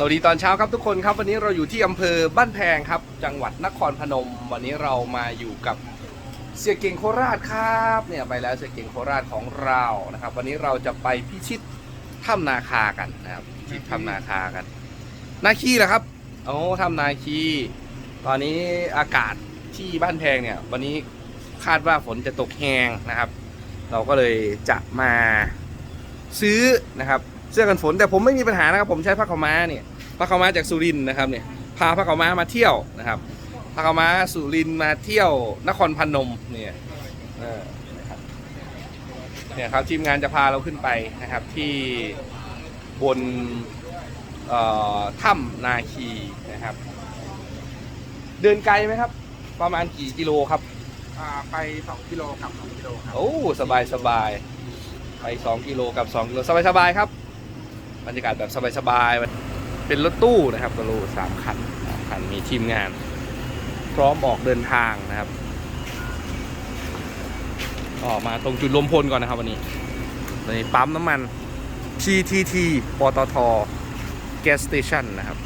สวัสดีตอนเช้าครับทุกคนครับวันนี้เราอยู่ที่อำเภอบ้านแพงครับ จังหวัดนครพนม วันนี้เรามาอยู่กับเสียเก่งโคราชครับเนี่ยไปแล้วเสียเก่งโคราชของเรานะครับ วันนี้เราจะไปพิชิตถ้ำนาคากันนะครับพิชิตถ้ำนาคากัน นาคีเหรอครับโอ้ถ้ำนาคีตอนนี้อากาศที่บ้านแพงเนี่ย วันนี้คาดว่าฝนจะตกแหงนะครับ เราก็เลยจะมาซื้อนะครับ เสื้อกันฝน แต่ผมไม่มีปัญหานะครับ ผมใช้ผ้าขาวม้าเนี่ยผ้าขาวม้าจากสุรินทร์นะครับเนี่ยพาผ้าขาวม้ามาเที่ยวนะครับผ้าขาวม้าสุรินทร์มาเที่ยวนครพนมเนี่ยเออนะครับเนี่ยครับทีมงานจะพาเราขึ้นไปนะครับที่บนเอ่อถ้ำนาคีนะครับ เดินไกลไหมครับ ประมาณกี่กิโลครับอ่าไปสองกิโลครับสองกิโลครับโอ้สบายสบายไป2กิโลกับ2กิโลสบายสบายครับ บรรยากาศแบบสบายสบายเป็นรถตู้นะครับรถตู้สามคันสามคันมีทีมงาน พร้อมออกเดินทางนะครับออกมาตรงจุดรวมพลก่อนนะครับวันนี้วันปั๊มน้ำมัน PTT ปตท Gas Station นะครับ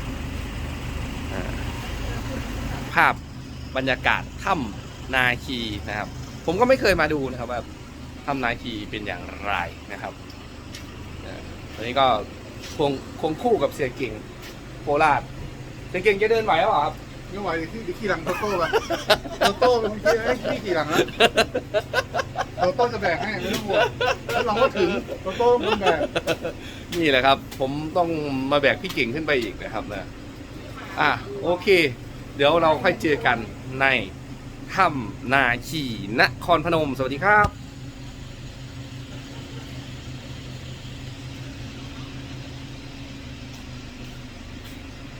ภาพบรรยากาศถ้ำนาคีนะครับ ผมก็ไม่เคยมาดูนะครับว่าถ้ำนาคีเป็นอย่างไรนะครับตอนนี้ก็ คงคงคู่กับเสียเก่งโคราชเสียเก่งจะเดินไหวหรือเปล่าครับไม่ไหวที่ขี่หลังโตโต้ไปโตโต้เป็นคนขี่ให้ขี่ขี่หลังนะโตโต้จะแบกให้ไม่ต้องห่วงแล้วเราก็ถึงโตโต้เป็นแบกนี่แหละครับ ผมต้องมาแบกพี่เก่งขึ้นไปอีกนะครับนะอะโอเค เดี๋ยวเราค่อยเจอกันในถ้ำนาคีนครพนม สวัสดีครับ